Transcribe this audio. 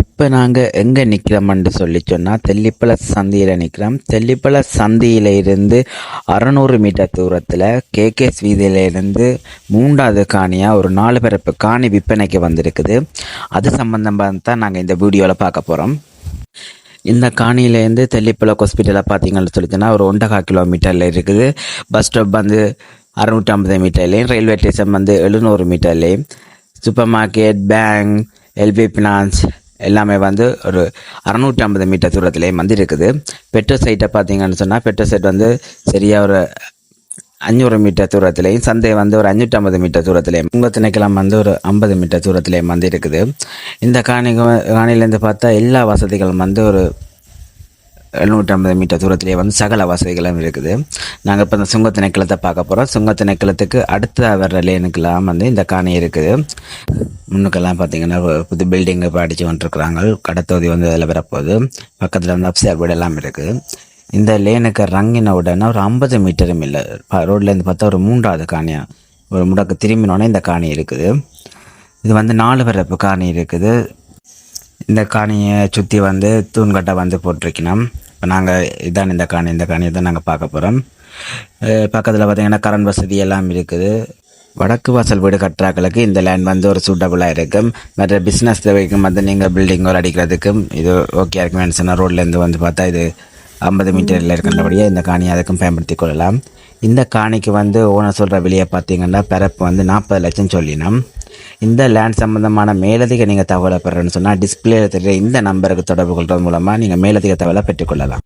இப்போ நாங்கள் எங்கே நிற்கிறோம்னு சொல்லி சொன்னால் தெல்லிப்பள சந்தியில் நிற்கிறோம் தெல்லிப்பள சந்தியில் இருந்து அறநூறு மீட்டர் தூரத்தில் கேகேஸ் வீதியிலிருந்து மூன்றாவது காணியாக ஒரு நாலு பிறப்பு காணி விற்பனைக்கு வந்திருக்குது. அது சம்மந்தமாக தான் நாங்கள் இந்த வீடியோவில் பார்க்க போகிறோம் இந்த காணியிலேருந்து தெல்லிப்பள ஹாஸ்பிட்டலில் பார்த்தீங்கன்னு சொல்லி சொன்னால் ஒரு ஒன்றரை கிலோமீட்டரில் இருக்குது. பஸ் ஸ்டாப் வந்து அறுநூற்றி ஐம்பது மீட்டர்லேயும் ரயில்வே ஸ்டேஷன் வந்து எழுநூறு மீட்டர்லேயும். Super market bank LP finance எல்லாமே வந்து ஒரு அறநூற்றி ஐம்பது மீட்டர் தூரத்துலேயே வந்து இருக்குது. பெட்ரோல் சைட்டை பார்த்தீங்கன்னு சொன்னால் பெட்ரோல் சைட் வந்து சரியாக ஒரு அஞ்சூறு மீட்டர் தூரத்துலேயும் சந்தை வந்து ஒரு அஞ்சூற்றி ஐம்பது மீட்டர் தூரத்துலேயும் உங்கள் திணைக்களம் வந்து ஒரு ஐம்பது மீட்டர் தூரத்துலேயும் வந்து இருக்குது. இந்த காணி காணிலேருந்து பார்த்தா எல்லா வசதிகளும் வந்து ஒரு எழுநூற்றி ஐம்பது மீட்டர் தூரத்திலேயே வந்து சகல வசதிகளும் இருக்குது. நாங்கள் இப்போ இந்த சுங்க திணைக்களத்தை பார்க்க போகிறோம் சுங்க திணைக்களத்துக்கு அடுத்த வர்ற லேனுக்கெல்லாம் வந்து இந்த காணி இருக்குது. முன்னுக்கெல்லாம் பார்த்தீங்கன்னா புது பில்டிங் இப்போ அடித்து வந்துருக்குறாங்க கடத்தொகுதி வந்து அதில் வரப்போகுது. பக்கத்தில் வந்து அப்சர் வீடு எல்லாம் இருக்குது இந்த லேனுக்கு ரங்கின உடனே ஒரு ஐம்பது மீட்டரும் இல்லை. ரோட்லேருந்து பார்த்தா ஒரு மூன்றாவது காணியாக ஒரு முடக்கு திரும்பினோடனே இந்த காணி இருக்குது. இது வந்து நாலு வரப்பு காணி இருக்குது. இந்த காணியை சுற்றி வந்து தூண்கட்டை வந்து போட்டிருக்கணும். இப்போ நாங்கள் இதான் இந்த காணி இந்த காணியை தான் நாங்கள் பார்க்க போகிறோம் பக்கத்தில் பார்த்தீங்கன்னா கரண்ட் வசதி எல்லாம் இருக்குது. வடக்கு வாசல் வீடு கட்டுறாக்களுக்கு இந்த லேண்ட் வந்து ஒரு சூட்டபுளாக இருக்கும். மற்ற பிஸ்னஸ் தேவைக்கும் வந்து நீங்கள் பில்டிங் ஒரு அடிக்கிறதுக்கும் இது ஓகே இருக்கும் சொன்னால் ரோட்லேருந்து வந்து பார்த்தா இது ஐம்பது மீட்டரில் இருக்கின்றபடியே இந்த காணியை அதுக்கும் பயன்படுத்தி கொள்ளலாம். இந்த காணிக்கு வந்து ஓனர் சொல்கிற விலையை பார்த்தீங்கன்னா பிறப்பு வந்து நாற்பது லட்சம் சொல்லினோம். இந்த லேண்ட் சம்பந்தமான மேலதிக நீங்கள் தகவலை பெறணும்னு சொன்னால் டிஸ்பிளேல தெரியுற இந்த நம்பருக்கு தொடர்பு கொள்வது மூலமாக நீங்கள் மேலதிக தகவலை பெற்றுக்கொள்ளலாம்.